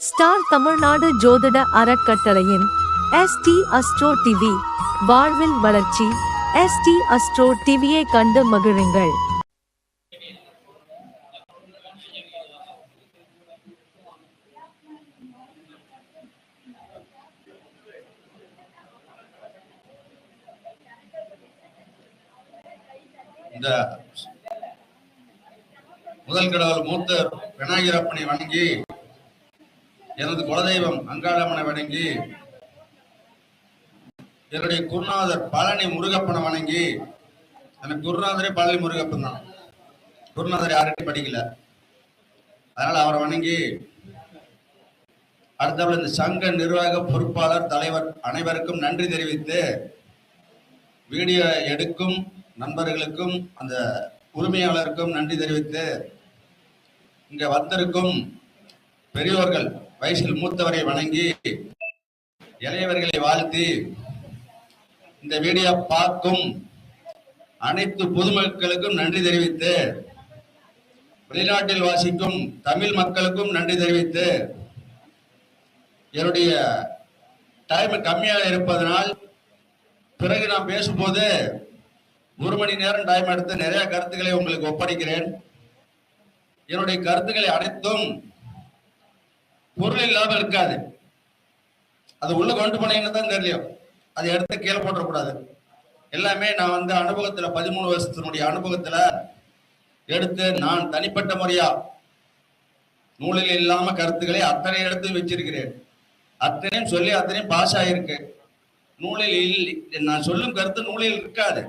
Star Tamil Nadu ஜோதிட அறக்கட்டளையின் ST astro TV வாழ்வில் வளர்ச்சி எஸ்டி அஸ்ட்ரோ டிவியை கண்டு மகிழுங்கள். இந்த முதல் கடவுள் மூத்த விநாயகரப்பனை வணங்கி எனது குலதெய்வம் அங்காளம்மனை வணங்கி என்னுடைய குருநாதர் பழனி முருகப்பனை வணங்கி எனக்கு குருநாதரே பழனி முருகப்பன் தான். குருநாதர் யார்கிட்டையும் படிக்கல. அதனால அவரை வணங்கி அடுத்தவள் இந்த சங்க நிர்வாக பொறுப்பாளர் தலைவர் அனைவருக்கும் நன்றி தெரிவித்து வீடியோ எடுக்கும் நண்பர்களுக்கும் அந்த உரிமையாளருக்கும் நன்றி தெரிவித்து இங்கே வந்திருக்கும் பெரியோர்கள் வயசில் மூத்தவரை வணங்கி இளையவர்களை வாழ்த்தி இந்த வீடியோ பார்க்கும் அனைத்து பொதுமக்களுக்கும் நன்றி தெரிவித்து வெளிநாட்டில் வாசிக்கும் தமிழ் மக்களுக்கும் நன்றி தெரிவித்து என்னுடைய டைம் கம்மியாக இருப்பதனால் பிறகு நான் பேசும்போது ஒரு மணி நேரம் டைம் எடுத்து நிறைய கருத்துக்களை உங்களுக்கு ஒப்படைக்கிறேன். என்னுடைய கருத்துக்களை அனைத்தும் பொருள் இல்லாமல் இருக்காது. அது உள்ள கொண்டு போனீங்கன்னு தான் தெரியும் அதை எடுத்து கீழே போட்டுறக்கூடாது. எல்லாமே நான் வந்து அனுபவத்துல பதிமூணு வருஷத்தினுடைய அனுபவத்துல எடுத்து நான் தனிப்பட்ட முறையா நூலில் இல்லாம கருத்துக்களை அத்தனை எடுத்து வச்சிருக்கிறேன். அத்தனையும் சொல்லி அத்தனையும் பாஸ் ஆயிருக்கு. நூலில் இல்லை நான் சொல்லும் கருத்து நூலில் இருக்காது.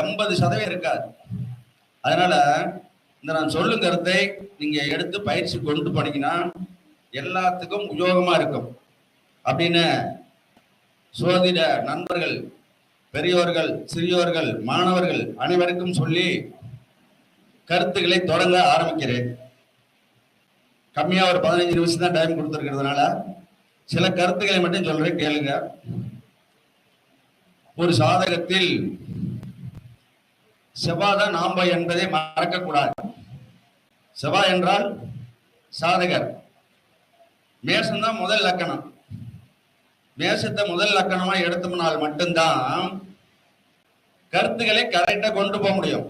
எண்பது சதவீதம் இருக்காது. அதனால இந்த நான் சொல்லும் கருத்தை நீங்க எடுத்து பயிற்சி கொண்டு போனீங்கன்னா எல்லாத்துக்கும் உபயோகமா இருக்கும். அப்படின்னு சோதிட நண்பர்கள் பெரியோர்கள் சிறியோர்கள் மாணவர்கள் அனைவருக்கும் சொல்லி கருத்துக்களை தொடங்க ஆரம்பிக்கிறேன். கம்மியா ஒரு பதினஞ்சு நிமிஷம் தான் டைம் கொடுத்துருக்கிறதுனால சில கருத்துக்களை மட்டும் சொல்றேன் கேளுங்க. ஒரு சாதகத்தில் செவ்வாதான் நாம்ப என்பதை மறக்கக்கூடாது. செவ்வாய் என்றால் சாதகர். மேசம்தான் முதல் லக்கணம். மேசத்தை முதல் லக்கணமா எடுத்தோம்னால் மட்டும்தான் கருத்துக்களை கரெக்டா கொண்டு போக முடியும்.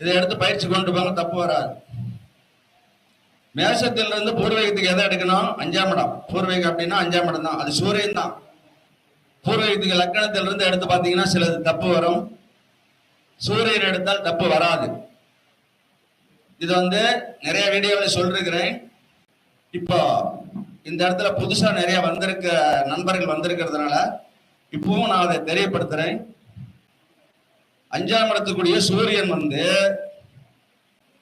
இதை எடுத்து பயிற்சி கொண்டு போங்க தப்பு வராது. மேசத்திலிருந்து பூர்வீகத்துக்கு எதை எடுக்கணும்? அஞ்சாம் இடம். பூர்வீகம் அப்படின்னா அஞ்சாம் இடம் தான். அது சூரியன் தான். பூர்வீகத்துக்கு லக்கணத்திலிருந்து எடுத்து பார்த்தீங்கன்னா சிலது தப்பு வரும். சூரியன் எடுத்தால் தப்பு வராது. இது வந்து நிறைய வீடியோவில் சொல்லிருக்கிறேன். இப்போ இந்த இடத்துல புதுசா நிறைய வந்திருக்க நண்பர்கள் வந்திருக்கிறதுனால இப்பவும் நான் அதை தெரியப்படுத்துறேன். அஞ்சாம் இடத்துக்குரிய சூரியன் வந்து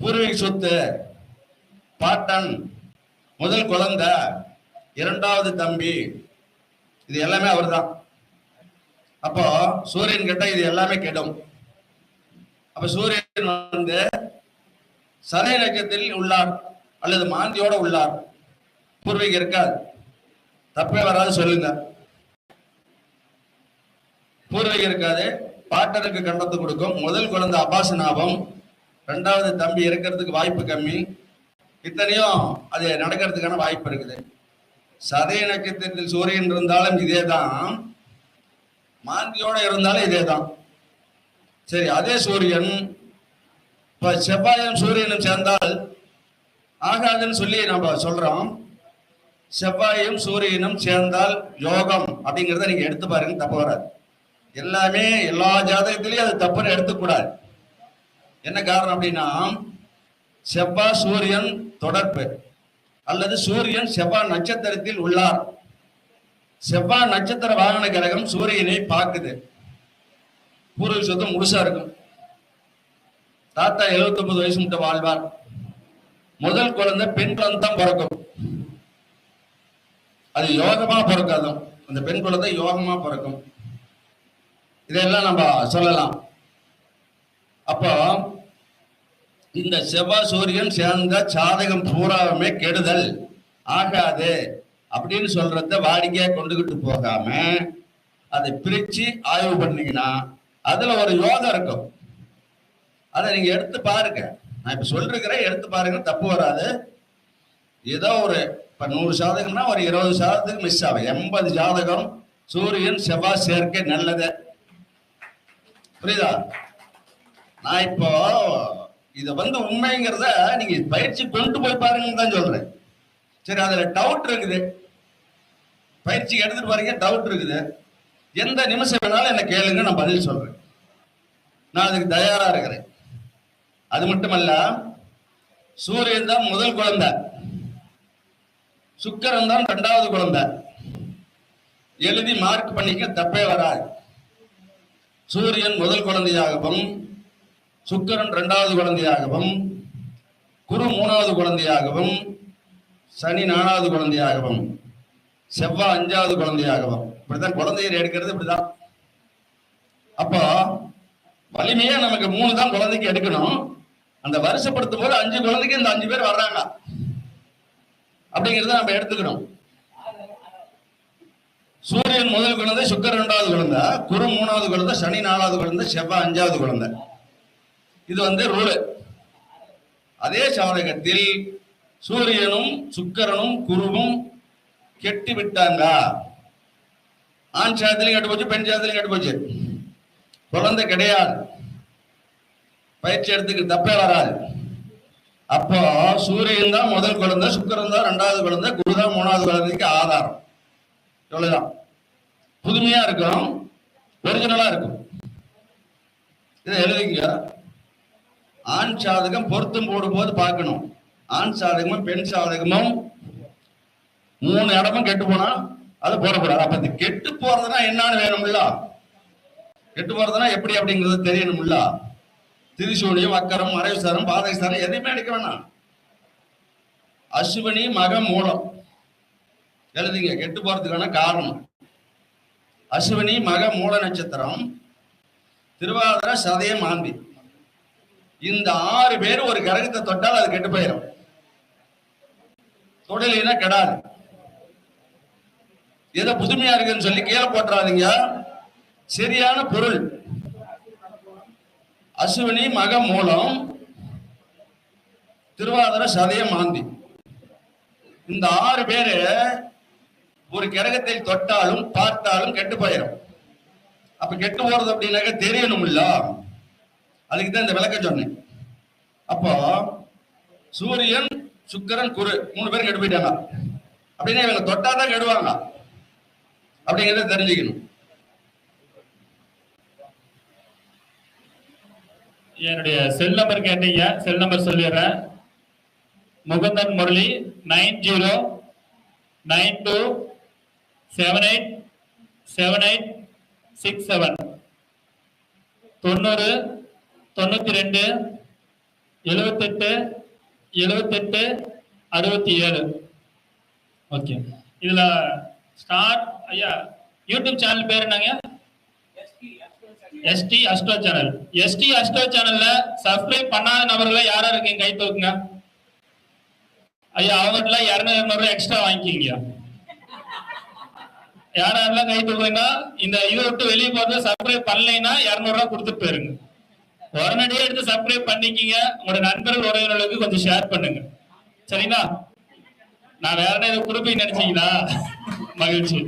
பூர்வீக சொத்து பாட்டன் முதல் குழந்தை இரண்டாவது தம்பி இது எல்லாமே அவர் தான் அப்போ சூரியன் கிட்ட இது எல்லாமே கெடும். அப்ப சூரியன் வந்து சதய உள்ளார் அல்லது மாந்தியோட உள்ளார். பூர்வீகம் இருக்காது. தப்பே வராது சொல்லுங்க. பூர்வீகம் இருக்காது. பாட்டனுக்கு கண்டத்து கொடுக்கும். முதல் குழந்தை அபாசனாபம் ரெண்டாவது தம்பி இருக்கிறதுக்கு வாய்ப்பு கம்மி. இத்தனையும் அது நடக்கிறதுக்கான வாய்ப்பு இருக்குது. சதய நட்சத்திரத்தில் சூரியன் இருந்தாலும் இதே தான் மாந்தியோட இருந்தாலும் இதே தான் சரி அதே சூரியன் இப்ப செவ்வாயும் சூரியனும் சேர்ந்தால் ஆகாதுன்னு சொல்லி நம்ம சொல்றோம். செவ்வாயும் சூரியனும் சேர்ந்தால் யோகம் அப்படிங்கிறத நீங்க எடுத்து பாருங்க தப்பு வராது. எல்லாமே எல்லா ஜாதகத்திலையும் அது தப்புன்னு எடுத்துக்கூடாது. என்ன காரணம் அப்படின்னா செவ்வாய் சூரியன் தொடர்பு அல்லது சூரியன் செவ்வாய் நட்சத்திரத்தில் உள்ளார். செவ்வாய் நட்சத்திர வாகன கிரகம் சூரியனை பார்க்குது. பூர்வீக சொத்து முழுசா இருக்கும். தாத்தா 79 ஒன்பது வயசு மட்டும் வாழ்வார். முதல் குழந்தை பெண் குழந்தை தான் பிறக்கும். அது யோகமா பிறக்காதும். அந்த பெண் குழந்தை யோகமா பிறக்கும். இதெல்லாம் நம்ம சொல்லலாம். அப்போ இந்த செவ்வாய் சூரியன் சேர்ந்த சாதகம் பூராவுமே கெடுதல். ஆகாது அப்படின்னு சொல்றத வாடிக்கையா கொண்டுகிட்டு போகாம அதை பிரிச்சு ஆய்வு பண்ணீங்கன்னா அதுல ஒரு யோகம் இருக்கும். அதை நீங்க எடுத்து பாருங்க. நான் இப்ப சொல்லிருக்கிறேன் எடுத்து பாருங்க தப்பு வராது. ஏதோ ஒரு இப்ப நூறு ஜாதகம்னா ஒரு இருபது ஜாதகத்துக்கு மிஸ் ஆகும். எண்பது ஜாதகம் சூரியன் செவ்வாய் சேர்க்கை நல்லது. புரியுதா? நான் இப்போ இது வந்து உண்மைங்கிறத நீங்க பயிற்சி கொண்டு போய் பாருங்கன்னு தான் சொல்றேன். சரி அதுல டவுட் இருக்குது. பயிற்சி எடுத்துட்டு பாருங்க டவுட் இருக்குது. எந்த நிமிஷம் வேணாலும் என்ன கேளுங்க நான் பதில் சொல்றேன். நான் அதுக்கு தயாரா இருக்கிறேன். அது மட்டுமல்ல சூரியன் தான் முதல் குழந்தை. சுக்கரன் தான் இரண்டாவது குழந்தை. எழுதி மார்க் பண்ணிக்க தப்பே வராது. சூரியன் முதல் குழந்தையாகவும் சுக்கரன் இரண்டாவது குழந்தையாகவும் குரு மூணாவது குழந்தையாகவும் சனி நாலாவது குழந்தையாகவும் செவ்வாய் அஞ்சாவது குழந்தையாகவும். இப்படிதான் குழந்தையர் எடுக்கிறது இப்படிதான் அப்போ வலிமையா நமக்கு மூணு தான் குழந்தைக்கு எடுக்கணும். அந்த வருஷப்படுத்தும் போது அஞ்சு குழந்தைக்கு இந்த அஞ்சு பேர் வர்றாங்க. அப்படிங்கறத நம்ம எடுத்துக்கணும். சூரியன் முதல் குழந்தை சுக்கர் இரண்டாவது குழந்தை குரு மூணாவது குழந்தை சனி நாலாவது குழந்தை செவ்வாய் அஞ்சாவது குழந்தை. இது வந்து ரூலு அதே சமதகத்தில் சூரியனும் சுக்கரனும் குருவும் கெட்டு விட்டாங்க. ஆண் சாதத்திலையும் கெட்டு போச்சு பெண் சாதத்திலையும் கெட்டு போச்சு. குழந்தை கிடையாது. பயிற்சி எடுத்துக்க தப்பே வராது அப்போ சூரியன் தான் முதல் குழந்தை சுக்கரன் தான் ரெண்டாவது குழந்தை குரு தான் மூணாவது குழந்தைக்கு ஆதாரம். இவ்வளவுதான். புதுமையா இருக்கும் ஒரிஜினலா இருக்கும் இதை எழுதிங்க ஆண் சாதகம் பொருத்தம் போடும்போது பார்க்கணும். ஆண் சாதகமும் பெண் சாதகமும் மூணு இடமும் கெட்டு போனா அது போடக்கூடாது. அப்ப இது கெட்டு போறதுன்னா என்னன்னு வேணும்ல? கெட்டு போறதுன்னா எப்படி அப்படிங்கிறது தெரியணும்ல? திரிசூலியம் அக்கரம் மறைவுசாரம் பாதகசாரம் எதையுமே எடுக்க வேணாம். அஸ்வினி மக மூலம். எழுதிங்க கெட்டு போறதுக்கான காரணம். அஸ்வினி மக மூல நட்சத்திரம் திருவாதிர சதயம் ஆந்தி இந்த ஆறு பேர் ஒரு கிரகத்தை தொட்டால் அது கெட்டு போயிடும் தொடலினா கெடாது. ஏதோ புதுமையா இருக்குன்னு சொல்லி கீழே போட்டுறாதீங்க. சரியான பொருள். அசுவினி மக மூலம் திருவாதிர சதய மாந்தி. இந்த ஆறு பேரு ஒரு கிரகத்தை தொட்டாலும் பார்த்தாலும் கெட்டு போயிடும் அப்ப கெட்டு போறது அப்படின்னாக்க தெரியணும்ல அதுக்கு தான் இந்த விளக்க சொன்னேன். அப்போ சூரியன் சுக்கிரன் குரு மூணு பேரும் கெட்டு போயிட்டாங்க. அப்படின்னா இவங்க தொட்டா தான் கெடுவாங்க. அப்படிங்கிறத தெரிஞ்சுக்கணும். என்னுடைய செல் நம்பர் கேட்டீங்க செல் நம்பர் சொல்லிடுறேன். Mukundan Murali nine zero nine two seven eight seven eight six seven தொண்ணூறு தொண்ணூற்றி ரெண்டு எழுபத்தெட்டு எழுபத்தெட்டு அறுபத்தி ஏழு ஓகே இதில் ஸ்டார் ஐயா யூடியூப் சேனல் பேர் என்னங்க? SD Astro channel SD Astro சேனல்ல சப்ஸ்கிரைப் பண்ணாத நபர்கள் யாரா இருக்கீங்க கை தூக்குங்க? ஐயா அவங்ககிட்ட இரநூறு இரநூறு எக்ஸ்ட்ரா வாங்கிக்கிங்க. யாரெல்லாம் கை தூக்குறீங்கன்னா இந்த இதை விட்டு வெளியே போறது சப்ஸ்கிரைப் பண்ணலைன்னா இரநூறுவா கொடுத்துட்டு போயிருங்க. உடனடியே எடுத்து சப்ஸ்கிரைப் பண்ணிக்கிங்க. உங்களோட நண்பர்கள் உறவினர்களுக்கு கொஞ்சம் ஷேர் பண்ணுங்க. சரிங்களா? நான் வேற என்ன கொடுப்பீங்க நினைச்சீங்களா? மகிழ்ச்சி.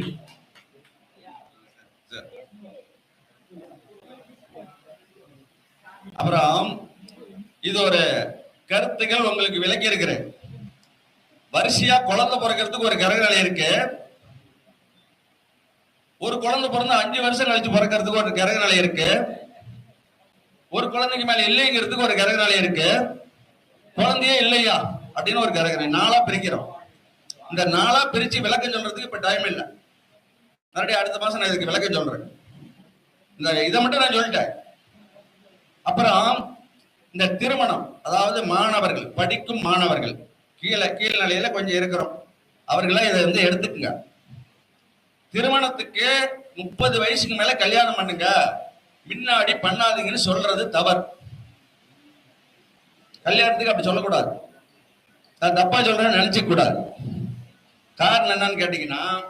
அப்புறம் இது ஒரு கருத்துக்கள் உங்களுக்கு விளக்கி இருக்கிறேன் வரிசையா குழந்தை பிறக்கிறதுக்கு ஒரு கிரகநிலை இருக்கு. ஒரு குழந்தை பிறந்த அஞ்சு வருஷம் கழிச்சு பிறக்கிறதுக்கு ஒரு கிரகநிலை இருக்கு. ஒரு குழந்தைக்கு மேல இல்லைங்கிறதுக்கு ஒரு கிரகநிலை இருக்கு. குழந்தையே இல்லையா அப்படின்னு ஒரு கிரகநிலை நாளா பிரிக்கிறோம். இந்த நாளா பிரிச்சு விளக்கம் சொல்றதுக்கு இப்ப டைம் இல்லை. மறுபடியும் அடுத்த மாசம் நான் இதுக்கு விளக்கம் சொல்றேன். இந்த இதை மட்டும் நான் சொல்லிட்டேன். அப்புறம் இந்த திருமணம் அதாவது மாணவர்கள் படிக்கும் மாணவர்கள் கீழே கீழ் நிலையில கொஞ்சம் இருக்கிறோம். அவர்களாம் இதை வந்து எடுத்துக்குங்க. திருமணத்துக்கு முப்பது வயசுக்கு மேல கல்யாணம் பண்ணுங்க. முன்னாடி பண்ணாதீங்கன்னு சொல்றது தவறு. கல்யாணத்துக்கு அப்படி சொல்லக்கூடாது. நான் தப்பா சொல்றேன்னு நினைச்சுக்க கூடாது. காரணம் என்னன்னு கேட்டீங்கன்னா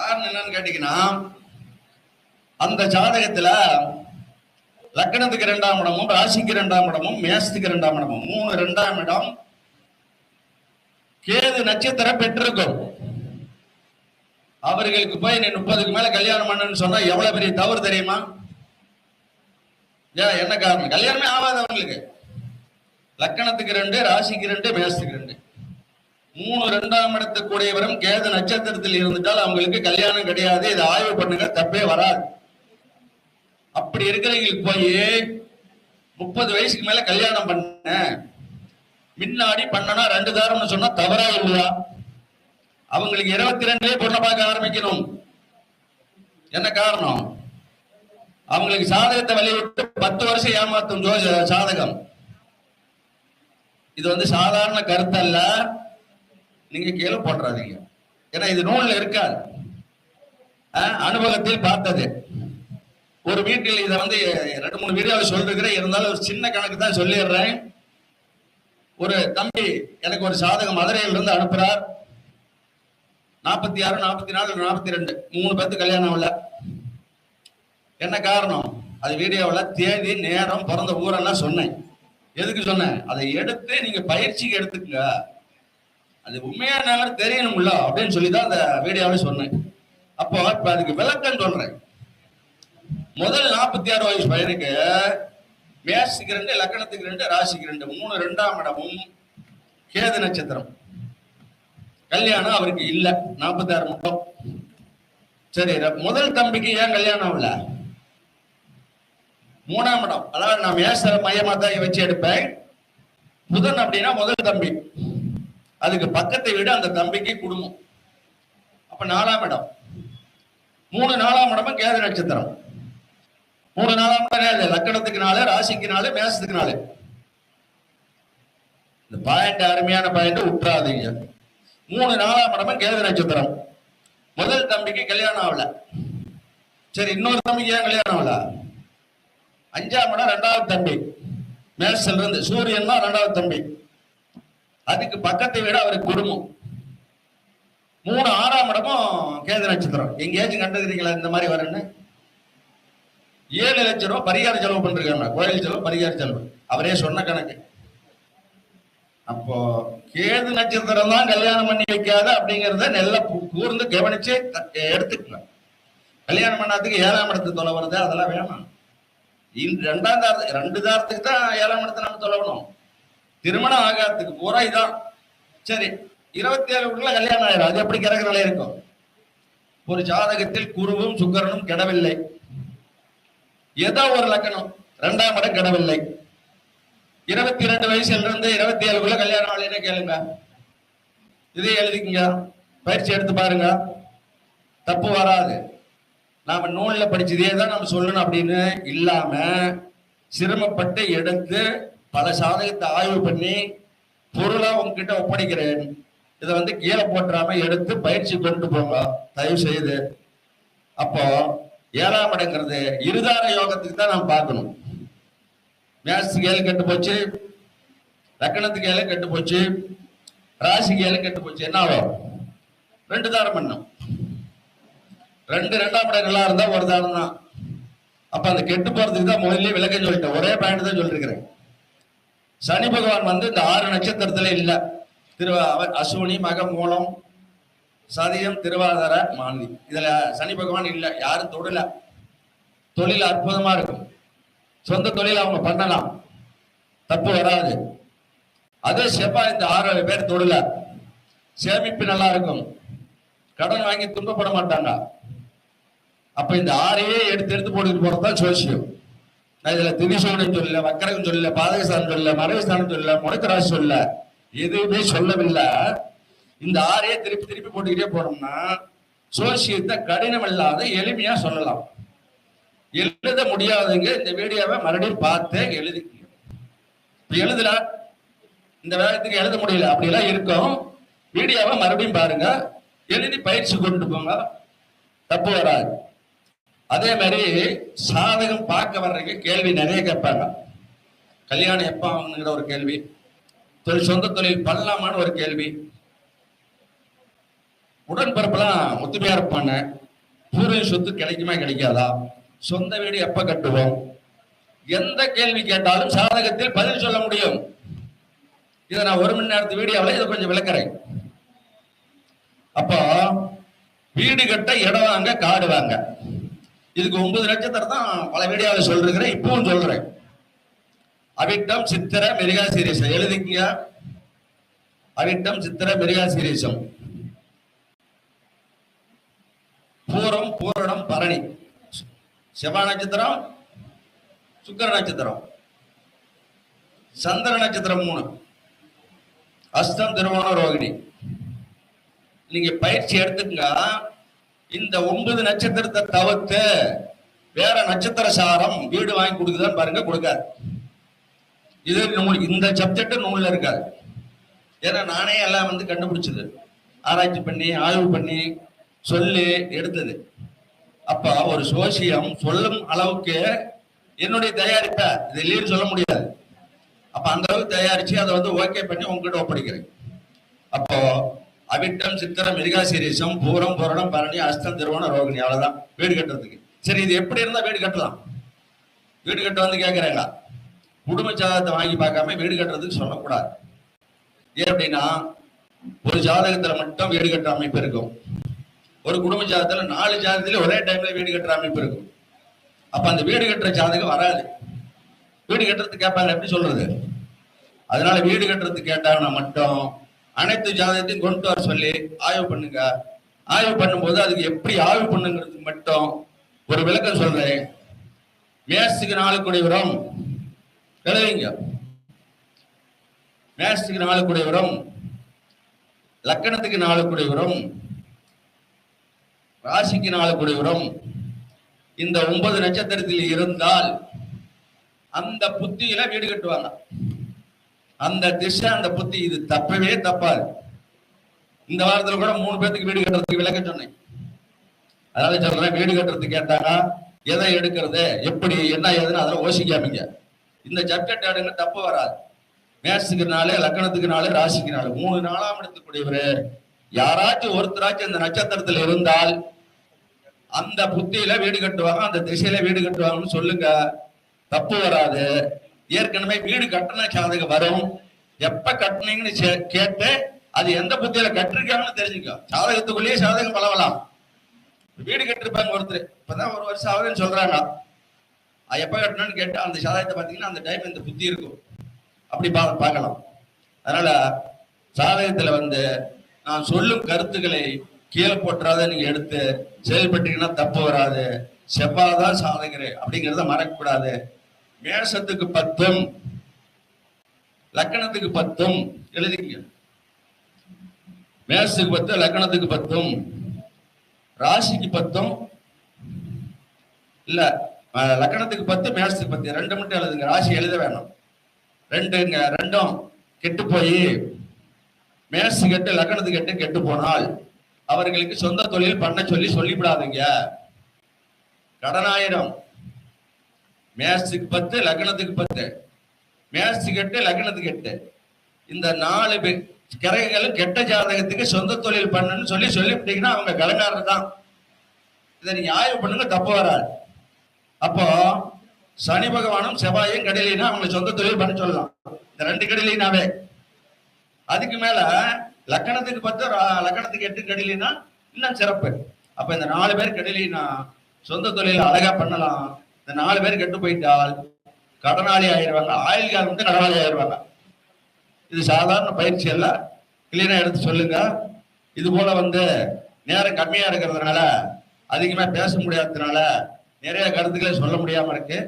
காரணம் என்னன்னு கேட்டீங்கன்னா அந்த ஜாதகத்துல லக்கணத்துக்கு இரண்டாம் இடமும் ராசிக்கு இரண்டாம் இடமும் மேசத்துக்கு இரண்டாம் இடமும் மூணு இரண்டாம் இடம் கேது நட்சத்திரம் பெற்றிருக்கும். அவர்களுக்கு போய் நீ முப்பதுக்கு மேல கல்யாணம் பண்ணுன்னு சொன்னா எவ்வளவு பெரிய தவறு தெரியுமா? ஏன் என்ன காரணம்? கல்யாணமே ஆகாது அவங்களுக்கு. லக்கணத்துக்கு ரெண்டு ராசிக்கு ரெண்டு மேசத்துக்கு ரெண்டு மூணு ரெண்டாம் இடத்துக்குடையவரும் கேது நட்சத்திரத்தில் இருந்துட்டால் அவங்களுக்கு கல்யாணம் கிடையாது. இதை ஆய்வு பண்ணுங்க தப்பே வராது. அப்படி இருக்கிறவங்களுக்கு போய் முப்பது வயசுக்கு மேல கல்யாணம் பண்ண முன்னாடி பண்ணனா ரெண்டு தாரம்னு சொன்னா தவறா இல்லையா? அவங்களுக்கு இருபத்தி ரெண்டுலயே பொண்ணை பார்க்க ஆரம்பிக்கணும். என்ன காரணம்? அவங்களுக்கு சாதகத்தை வெளியிட்டு பத்து வருஷம் ஏமாத்தும் சாதகம். இது வந்து சாதாரண கருத்தல்ல. நீங்க கீழே போட்டுறாதீங்க. ஏன்னா இது நூல்ல இருக்காது. அனுபவத்தில் பார்த்தது. ஒரு வீட்டில் இதை வந்து ரெண்டு மூணு வீடியோவை சொல்லிருக்கிறேன். இருந்தாலும் ஒரு சின்ன கணக்கு தான் சொல்லிடுறேன். ஒரு தம்பி எனக்கு ஒரு சாதகம் மதுரையில் இருந்து அனுப்புறார். நாற்பத்தி ஆறு நாற்பத்தி நாலு நாற்பத்தி ரெண்டு மூணு பத்து கல்யாணம் இல்ல என்ன காரணம்? அது வீடியோவில் தேதி நேரம் பிறந்த ஊரெல்லாம் சொன்னேன். எதுக்கு சொன்னேன்? அதை எடுத்து நீங்க பயிற்சிக்கு எடுத்துக்கங்க. அது உண்மையா நேரம் தெரியணும்ல அப்படின்னு சொல்லி தான் அந்த வீடியோவில் சொன்னேன். அப்போ இப்ப அதுக்கு விளக்கம் சொல்றேன். முதல் நாற்பத்தி ஆறு வயசு பையனுக்கு மேஷத்துக்கு ரெண்டு லக்கணத்துக்கு ரெண்டு ராசிக்கு ரெண்டு. மூணு ரெண்டாம் இடமும் கேது நட்சத்திரம். கல்யாணம் அவருக்கு இல்லை. நாற்பத்தி ஆறு மட்டும். சரி முதல் தம்பிக்கு ஏன் கல்யாணம் ஆகல? மூணாம் இடம். அதாவது நான் மேச மையமா தான் வச்சு எடுப்பேன். புதன் அப்படின்னா முதல் தம்பி. அதுக்கு பக்கத்தை விட அந்த தம்பிக்கு குடும்பம். அப்ப நாலாம் இடம். மூணு நாலாம் இடமும் கேது நட்சத்திரம். மூணு நாலாம் இடம் என்னது? லக்கணத்துக்கு நாளு ராசிக்கு நாளு மேசத்துக்கு நாளு இந்த பாயிண்ட் அருமையான பாயிண்ட் விட்டுறாதீங்க மூணு நாலாம் இடமும் கேது நட்சத்திரம். முதல் தம்பிக்கு கல்யாணம் ஆகல. சரி இன்னொரு தம்பிக்கு ஏன் கல்யாணம் ஆகல? அஞ்சாம் இடம் ரெண்டாவது தம்பி. மேசல் இருந்து சூரியன் தான் ரெண்டாவது தம்பி. அதுக்கு பக்கத்தை விட அவருக்கு குடும்பம். மூணு ஆறாம் இடமும் கேது நட்சத்திரம். எங்கேயாச்சும் கண்டுக்கிறீங்களா இந்த மாதிரி வரேன்னு? ஏழு லட்சம் ரூபாய் பரிகார செலவு பண்றாங்க கோயில் செலவு பரிகார செலவு. அவரே சொன்ன கணக்கு. அப்போ கேது நட்சத்திரம் தான் கல்யாணம் பண்ணி வைக்காத அப்படிங்கறத நல்ல கூர்ந்து கவனிச்சு எடுத்துக்கணும் கல்யாணம் பண்ணாததுக்கு ஏழாம் இடத்து தொலை வருது? அதெல்லாம் வேணாம். இன் ரெண்டாம் தாரத்துக்கு ரெண்டு தாரத்துக்கு தான் ஏழாம் இடத்தை நம்ம தொலைவணும் திருமணம் ஆகாததுக்கு பூரா இதான் சரி இருபத்தி ஏழுக்குள்ள கல்யாணம் ஆயிரும். அது எப்படி கிரக நிலை இருக்கும்? ஒரு ஜாதகத்தில் குருவும் சுக்கரனும் கெடவில்லை. ஏதோ ஒரு லக்கணம். ரெண்டாம் இடம் கெடவில்லை. இருபத்தி ரெண்டு வயசுல இருந்து இருபத்தி ஏழுக்குள்ள கல்யாணம் ஆலையினே கேளுங்க. இதே எழுதிக்கங்க. பயிற்சி எடுத்து பாருங்க. தப்பு வராது. நாம நூல்ல படிச்சதே தான் நம்ம சொல்லணும் அப்படின்னு இல்லாம சிரமப்பட்டு எடுத்து பல சாதகத்தை ஆய்வு பண்ணி பொருளா உங்ககிட்ட ஒப்படைக்கிறேன். இதை வந்து கீழே போட்டுறாம எடுத்து பயிற்சி கொண்டு போங்க. தயவு செய்து அப்போ ஏழாம் இடங்கிறது இருதார யோகத்துக்கு தான் நாம் பார்க்கணும். மேசத்துக்கு ஏழு கெட்டு போச்சு. லக்கணத்துக்கு ஏழு கெட்டு போச்சு. ராசிக்கு ஏழு கெட்டு போச்சு. என்ன ஆகும்? ரெண்டு தாரம் பண்ணும். ரெண்டு ரெண்டாம் இடம் நல்லா இருந்தா ஒரு தாரம் தான். அப்ப அந்த கெட்டு போறதுக்கு தான் முதல்ல விளக்கம் சொல்லிட்டேன். ஒரே பாயிண்ட் தான் சொல்லிருக்கிறேன். சனி பகவான் வந்து இந்த ஆறு நட்சத்திரத்துல இல்ல. திரு அவர் அஸ்வினி மகம் மூலம் சதயம் திருவாதிர மாந்தி. இதுல சனி பகவான் இல்ல யாரும் தொடல. தொழில் அற்புதமா இருக்கும். சொந்த தொழில் அவங்க பண்ணலாம். தப்பு வராது. அதே செவ்வாய் இந்த ஆறு பேர் தொழில சேமிப்பு நல்லா இருக்கும். கடன் வாங்கி துன்பப்பட மாட்டாங்க. அப்ப இந்த ஆறையே எடுத்து எடுத்து போட்டுட்டு போறதுதான் சோசியம் நான் இதுல திரிசோனம் சொல்லல வக்கரகம் சொல்லல பாதகஸ்தானம் சொல்லல மறைவுஸ்தானம் சொல்லல முடக்கராசி சொல்லல எதுவுமே சொல்லவில்லை. இந்த ஆறையே திருப்பி திருப்பி போட்டுக்கிட்டே போனோம்னா சோசியத்தை கடினம் இல்லாத எளிமையா சொல்லலாம். எழுத முடியாதவங்க இந்த வீடியோவை மறுபடியும் பார்த்து எழுதிக்கணும். இப்ப எழுதல இந்த வேகத்துக்கு எழுத முடியல அப்படிலாம் இருக்கும். வீடியோவை மறுபடியும் பாருங்க. எழுதி பயிற்சி கொண்டு போங்க. தப்பு வராது. அதே மாதிரி சாதகம் பார்க்க வர்றதுக்கு கேள்வி நிறைய கேட்பாங்க. கல்யாணம் எப்ப ஆகணுங்கிற ஒரு கேள்வி தொழில் சொந்த தொழில் பண்ணலாமான்னு ஒரு கேள்வி. உடன்பிறப்பெல்லாம் ஒத்துமையா இருப்பாங்க. பூர்வீக சொத்து கிடைக்குமா கிடைக்காதா? சொந்த வீடு எப்ப கட்டுவோம்? எந்த கேள்வி கேட்டாலும் சாதகத்தில் பதில் சொல்ல முடியும். இதை நான் ஒரு மணி நேரத்து வீடியோவில் இதை கொஞ்சம் விளக்குறேன். அப்போ வீடு கட்ட இடம் வாங்க காடு வாங்க. இதுக்கு ஒன்பது நட்சத்திரம் தான் பல வீடியோவில் சொல்றேன் இப்பவும் சொல்றேன். அவிட்டம் சித்திர மிருகா சீரீசம் எழுதிக்கங்க? அவிட்டம் சித்திர மிருகா சீரீசம் பூரம் பூரணம் பரணி. செவ்வாய் நட்சத்திரம் சுக்கர நட்சத்திரம். சந்திர நட்சத்திரம் மூணு. அஸ்தம் திருவோணம் ரோகிணி. நீங்க பயிற்சி எடுத்துக்கங்க. இந்த ஒன்பது நட்சத்திரத்தை தவிர்த்து வேற நட்சத்திர சாரம் வீடு வாங்கி கொடுக்குதான்னு பாருங்க கொடுக்காது. இது நூல் இந்த சப்ஜெக்ட் நூல்ல இருக்காது. ஏன்னா நானே எல்லாம் வந்து கண்டுபிடிச்சது. ஆராய்ச்சி பண்ணி ஆய்வு பண்ணி சொல்லி எடுத்தது. அப்ப ஒரு சோசியம் சொல்லும் அளவுக்கு என்னுடைய தயாரிப்பை? இது இல்லைன்னு சொல்ல முடியாது. அப்ப அந்த அளவுக்கு தயாரிச்சு அதை வந்து ஓகே பண்ணி உங்ககிட்ட ஒப்படைக்கிறேன். அப்போ அவிட்டம் சித்திரம் மிருகாசீரிசம் பூரம் புரணம் பரணி அஸ்தம் திருவோணம் ரோகிணி அவ்வளவுதான். வீடு கட்டுறதுக்கு. சரி இது எப்படி இருந்தா வீடு கட்டலாம்? வீடு கட்ட வந்து கேட்கறாங்க குடும்ப ஜாதகத்தை வாங்கி பார்க்காம வீடு கட்டுறதுக்கு சொல்லக்கூடாது. ஏன் அப்படின்னா ஒரு ஜாதகத்துல மட்டும் வீடு கட்டுற அமைப்பு இருக்கும். ஒரு குடும்ப ஜாதகத்துல நாலு ஜாதகத்துல ஒரே டைம்ல வீடு கட்டுற அமைப்பு இருக்கும். அப்ப அந்த வீடு கட்டுற ஜாதகம் வராது. வீடு கட்டுறதுக்கு கேட்பாங்க எப்படி சொல்றது? அதனால வீடு கட்டுறதுக்கு கேட்டாங்கன்னா மட்டும் அனைத்து ஜாதகத்தையும் கொண்டு வர சொல்லி ஆய்வு பண்ணுங்க. ஆய்வு பண்ணும்போது அதுக்கு எப்படி ஆய்வு பண்ணுங்கிறது மட்டும் ஒரு விளக்கம் சொல்றேன். மேசத்துக்கு நாளுக்குடைய உரம் எழுதுங்க மேசத்துக்கு நாளுக்குடைய உரம் லக்கணத்துக்கு நாலு உரம் ராசிக்கு நாலு குடிவரம் இந்த ஒன்பது நட்சத்திரத்தில் இருந்தால் அந்த புத்தியில வீடு கட்டுவாங்க. அந்த திசை அந்த புத்தி இது தப்பவே தப்பாது. இந்த வாரத்துல கூட மூணு பேத்துக்கு வீடு கட்டுறதுக்கு விளக்க சொன்னேன். அதனால சொல்றேன் வீடு கட்டுறதுக்கு கேட்டாங்க எதை எடுக்கிறது எப்படி என்ன ஏதுன்னு அதெல்லாம் யோசிக்காமீங்க. இந்த சப்ஜெக்ட் எடுங்க தப்பு வராது. மேட்ஸுக்கு நாளே லக்கணத்துக்கு நாளே ராசிக்கு நாள். மூணு நாளாம் எடுத்துக்கூடியவர் யாராச்சும் ஒருத்தராச்சும் இந்த நட்சத்திரத்தில் இருந்தால் அந்த புத்தியில வீடு கட்டுவாங்க அந்த திசையில வீடு கட்டுவாங்கன்னு சொல்லுங்க. தப்பு வராது. ஏற்கனவே வீடு கட்டின சாதகம் வரும் எப்ப கட்டினீங்கன்னு கேட்டு அது எந்த புத்தியில கட்டிருக்காங்கன்னு தெரிஞ்சுக்கோ. சாதகத்துக்குள்ளேயே சாதகம் பலவலாம் வீடு கட்டிருப்பாங்க ஒருத்தர். இப்பதான் ஒரு வருஷம் ஆகுதுன்னு சொல்றாங்க. அது எப்ப கட்டணும்னு கேட்டு அந்த சாதகத்தை பாத்தீங்கன்னா அந்த டைம் இந்த புத்தி இருக்கும். அப்படி பா பார்க்கலாம். அதனால சாதகத்துல வந்து நான் சொல்லும் கருத்துக்களை கீழே போட்டுறாத நீங்க எடுத்து செயல்பட்டீங்கன்னா தப்பு வராது. செவ்வாதான் சாதகரு அப்படிங்கிறத மறக்கக்கூடாது. மேஷத்துக்கு பத்தும் லக்கணத்துக்கு பத்தும் எழுதிங்க. மேஷத்துக்கு பத்து லக்கணத்துக்கு பத்தும் ராசிக்கு பத்தும் இல்ல லக்கணத்துக்கு பத்து மேஷத்துக்கு பத்து. ரெண்டு மட்டும் எழுதுங்க ராசி எழுத வேணும். ரெண்டுங்க ரெண்டும் கெட்டு போய் மேஷ் கெட்டு லக்கணத்துக்கு கெட்டு கெட்டு போனால் அவர்களுக்கு சொந்த தொழில் பண்ண சொல்லி சொல்லிவிடாதீங்க. கடனாயிரம். மேஷத்துக்கு பத்து லக்னத்துக்கு பத்து. மேஷத்துக்கு எட்டு லக்னத்துக்கு எட்டு. இந்த நாலு கிரகங்களும் கெட்ட ஜாதகத்துக்கு சொந்த தொழில் பண்ணுன்னு சொல்லி சொல்லிவிட்டீங்கன்னா அவங்க கலங்காரர் தான். இதை நீங்க ஆய்வு பண்ணுங்க தப்பு வராது. அப்போ சனி பகவானும் செவ்வாயும் கடலினா அவங்க சொந்த தொழில் பண்ண சொல்லலாம். இந்த ரெண்டு கடலினாவே அதுக்கு மேல லக்கணத்துக்கு பத்து லக்கணத்துக்கு எட்டு கடலினா இன்னும் சிறப்பு. அப்ப இந்த நாலு பேர் கடலினா சொந்த தொழில் அழகா பண்ணலாம். இந்த நாலு பேர் கெட்டு போயிட்டால் கடனாளி ஆயிடுவாங்க ஆயுள் காலம் வந்து கடனாளி ஆயிடுவாங்க இது சாதாரண பயிற்சி அல்ல. கிளீனா எடுத்து சொல்லுங்க. இது போல வந்து நேரம் கம்மியா இருக்கிறதுனால அதிகமா பேச முடியாததுனால நிறைய கருத்துக்களை சொல்ல முடியாம இருக்கு.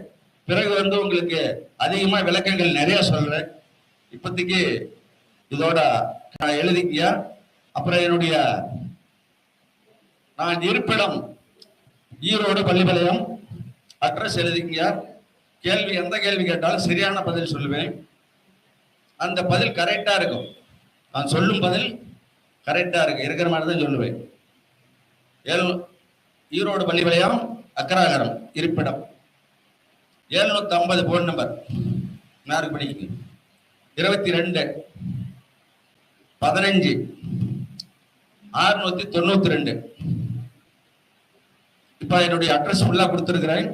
பிறகு வந்து உங்களுக்கு அதிகமா விளக்கங்கள் நிறைய சொல்றேன். இப்போதைக்கு இதோட நான் எழுதிக்கியா? அப்புறம் என்னுடைய நான் இருப்பிடம் ஈரோடு பள்ளிப்பாளையம் அட்ரஸ் எழுதிங்க கேள்வி எந்த கேள்வி கேட்டாலும் சரியான பதில் சொல்லுவேன். அந்த பதில் கரெக்டாக இருக்கும். நான் சொல்லும் பதில் கரெக்டாக இருக்கும். இருக்கிற மாதிரி தான் சொல்லுவேன். ஏழு ஈரோடு பள்ளிப்பாளையம் அக்கராகரம் இருப்பிடம். எழுநூத்தி ஐம்பது ஃபோன் நம்பர் யாருக்கு மணிக்கு இருபத்தி ரெண்டு பதினஞ்சு அறுநூத்தி தொண்ணூத்தி ரெண்டு. இப்ப என்னுடைய அட்ரஸ் ஃபுல்லா கொடுத்துருக்கிறேன்.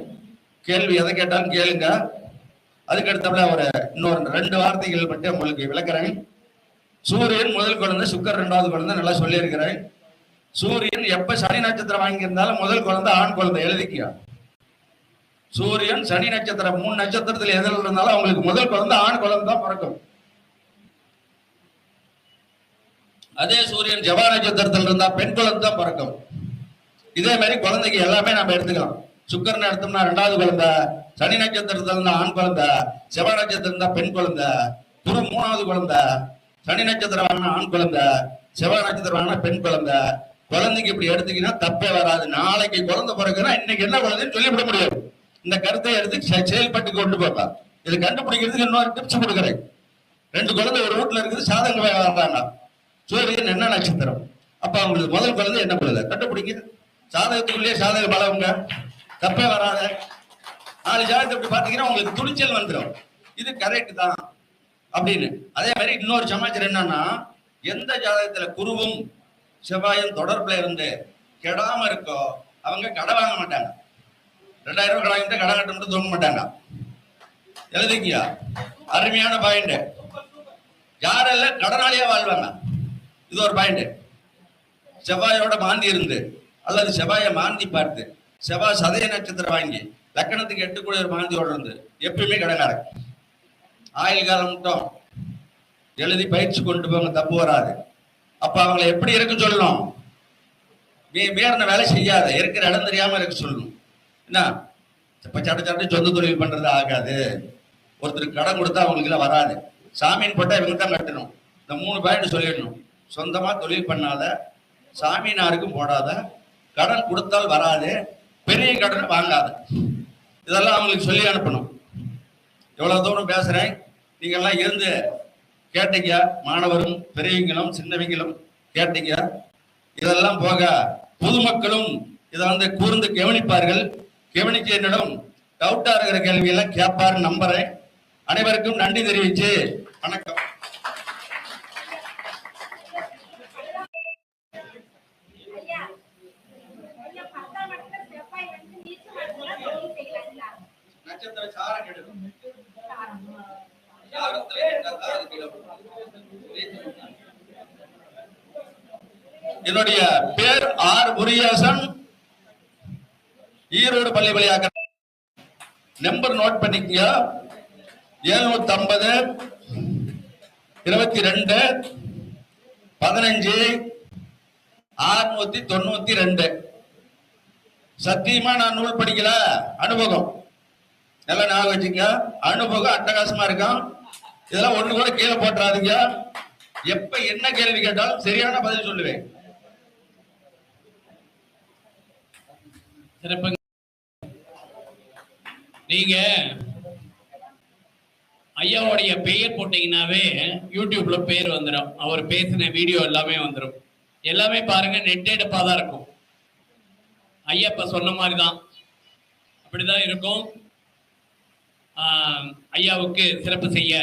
கேள்வி எதை கேட்டாலும் கேளுங்க. அதுக்கு அடுத்தபடியா ஒரு இன்னொரு ரெண்டு வார்த்தைகள் மட்டும் உங்களுக்கு விளக்குறேன். சூரியன் முதல் குழந்தை சுக்கர் ரெண்டாவது குழந்தை நல்லா சொல்லியிருக்கிறேன். சூரியன் எப்ப சனி நட்சத்திரம் வாங்கியிருந்தாலும் முதல் குழந்தை ஆண் குழந்தை எழுதிக்கியா. சூரியன் சனி நட்சத்திரம் மூணு நட்சத்திரத்தில் எதில் இருந்தாலும் அவங்களுக்கு முதல் குழந்தை ஆண் குழந்தை தான் பிறக்கும். அதே சூரியன் ஜவா நட்சத்திரத்தில் இருந்தா பெண் குழந்தை தான் பிறக்கும். இதே மாதிரி குழந்தைக்கு எல்லாமே நம்ம எடுத்துக்கலாம். சுக்கரன் எடுத்தோம்னா ரெண்டாவது குழந்தை சனி நட்சத்திரத்துல இருந்தா ஆண் குழந்தை செவ்வாய் நட்சத்திரம் இருந்தா பெண் குழந்தை குரு மூணாவது குழந்தை சனி நட்சத்திரம் வாங்கினா ஆண் குழந்தை செவ்வாய் நட்சத்திரம் வாங்கினா பெண் குழந்தை. குழந்தைக்கு இப்படி எடுத்தீங்கன்னா தப்பே வராது. நாளைக்கு குழந்தை பிறகுனா இன்னைக்கு என்ன குழந்தைன்னு சொல்லிவிட முடியாது. இந்த கருத்தை எடுத்து செ- செயல்பட்டு கொண்டு போகலாம் இது கண்டுபிடிக்கிறதுக்கு இன்னொரு டிப்ஸ் கொடுக்குறேன். ரெண்டு குழந்தை ஒரு வீட்டுல இருக்குது சாதகம் வர்றாங்க சூரியன் என்ன நட்சத்திரம். அப்ப அவங்களுக்கு முதல் குழந்தை என்ன குழந்தை? கண்டுபிடிங்க. சாதகத்துக்குள்ளேயே சாதக பலவங்க. தப்பே வராத. நாலு ஜாதகத்தை இப்படி பாத்தீங்கன்னா உங்களுக்கு துணிச்சல் வந்துடும் இது கரெக்ட் தான். அப்படின்னு. அதே மாதிரி இன்னொரு சமாச்சாரம் என்னன்னா எந்த ஜாதகத்துல குருவும் செவ்வாயும் தொடர்புல இருந்து கெடாம இருக்கோ அவங்க கடை வாங்க மாட்டாங்க. ரெண்டாயிரம் ரூபாய் கடை வாங்கிட்டு கடை கட்ட மட்டும் தூங்க மாட்டாங்க. எழுதிக்கியா அருமையான பாயிண்ட் யாரெல்லாம் கடனாளியா வாழ்வாங்க. இது ஒரு பாயிண்ட் செவ்வாயோட மாந்தி இருந்து அல்லது செவ்வாயை மாந்தி பார்த்து செவ்வாய் சதய நட்சத்திரம் வாங்கி லக்கணத்துக்கு எட்டு கூட ஒரு மாந்தியோட இருந்து எப்பயுமே கடங்காரன். ஆயுள் காலம் மட்டும். எழுதி பயிற்சி கொண்டு போங்க தப்பு வராது. அப்ப அவங்களை எப்படி இருக்க சொல்லணும்? நீ மீறின வேலை செய்யாத. இருக்கிற இடம் தெரியாம இருக்க சொல்லணும். என்ன? இப்ப சட்ட சட்ட சொந்த தொழில் பண்றது ஆகாது. ஒருத்தருக்கு கடன் கொடுத்தா அவங்களுக்கு எல்லாம் வராது. சாமின்னு போட்டா இவங்க தான் கட்டணும். இந்த மூணு பாயிண்ட் சொல்லிடணும். சொந்தமா தொழில் பண்ணாத சாமினாருக்கும் போடாத கடன் கொடுத்தால் வராது. பெரிய கடன் வாங்காத. இதெல்லாம் அவங்களுக்கு சொல்லி அனுப்பணும். எவ்வளோ தூரம் பேசுகிறேன் நீங்கள்லாம் இருந்து கேட்டீங்க. மாணவரும் பெரியவங்களும் சின்னவங்களும் கேட்டீங்க. இதெல்லாம் போக பொதுமக்களும் இதை வந்து கூர்ந்து கவனிப்பார்கள். கவனிச்சு என்னிடம் டவுட்டா இருக்கிற கேள்வியெல்லாம் எல்லாம் நம்புகிறேன் நம்புறேன். அனைவருக்கும் நன்றி தெரிவிச்சு வணக்கம் ஐயா, ஐயா, பத்தாம் இடத்துல செவ்வாய் வந்து நீச்சம் அடிச்சா தொழில் செய்யலாங்களா? நட்சத்திர சாரம் கெடுக்கும் சாரம். சாரத்துல கெட்டாதான் அது கெடும். என்னுடைய பேர் ஆர் முரியாசன் ஈரோடு பள்ளி வழியாக நம்பர் நோட் பண்ணிக்கங்க. எழுநூத்தி ஐம்பது இருபத்தி ரெண்டு பதினஞ்சு ஆறுநூத்தி தொண்ணூத்தி ரெண்டு சத்தியமா நான் நூல் படிக்கல? அனுபவம். நல்லா ஞாபகம் வச்சுக்க அனுபவம் அட்டகாசமா இருக்கும் இதெல்லாம் ஒண்ணு கூட கீழே போட்டுறாதீங்க. எப்ப என்ன கேள்வி கேட்டாலும் சரியான பதில் சொல்லுவேன். சிறப்பு நீங்க ஐயாவுடைய பெயர் போட்டீங்கன்னாவே யூடியூப்ல பேர் வந்துடும் அவர் பேசின வீடியோ எல்லாமே வந்துடும் எல்லாமே பாருங்க நெட் எடுப்பா தான் இருக்கும். ஐயா இப்ப சொன்ன மாதிரி தான் அப்படிதான் இருக்கும். ஆஹ், ஐயாவுக்கு சிறப்பு செய்ய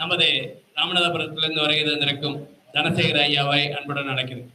நமது ராமநாதபுரத்திலிருந்து வருகை தந்திருக்கும் தனசேகர ஐயாவை அன்புடன் அழைக்கிறேன்.